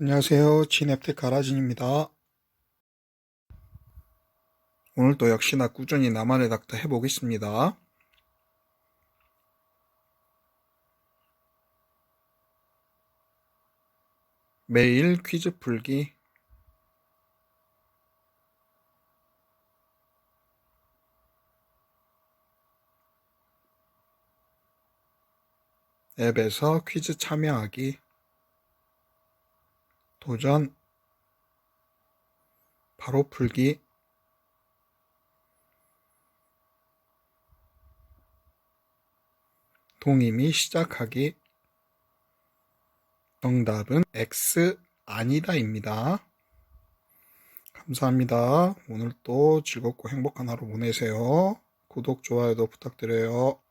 안녕하세요. 진앱텍 가라진입니다. 오늘도 역시나 꾸준히 나만의 닥터 해보겠습니다. 매일 퀴즈 풀기 앱에서 퀴즈 참여하기 도전 바로 풀기 동의미 시작하기 정답은 X 아니다입니다. 감사합니다. 오늘 또 즐겁고 행복한 하루 보내세요. 구독, 좋아요도 부탁드려요.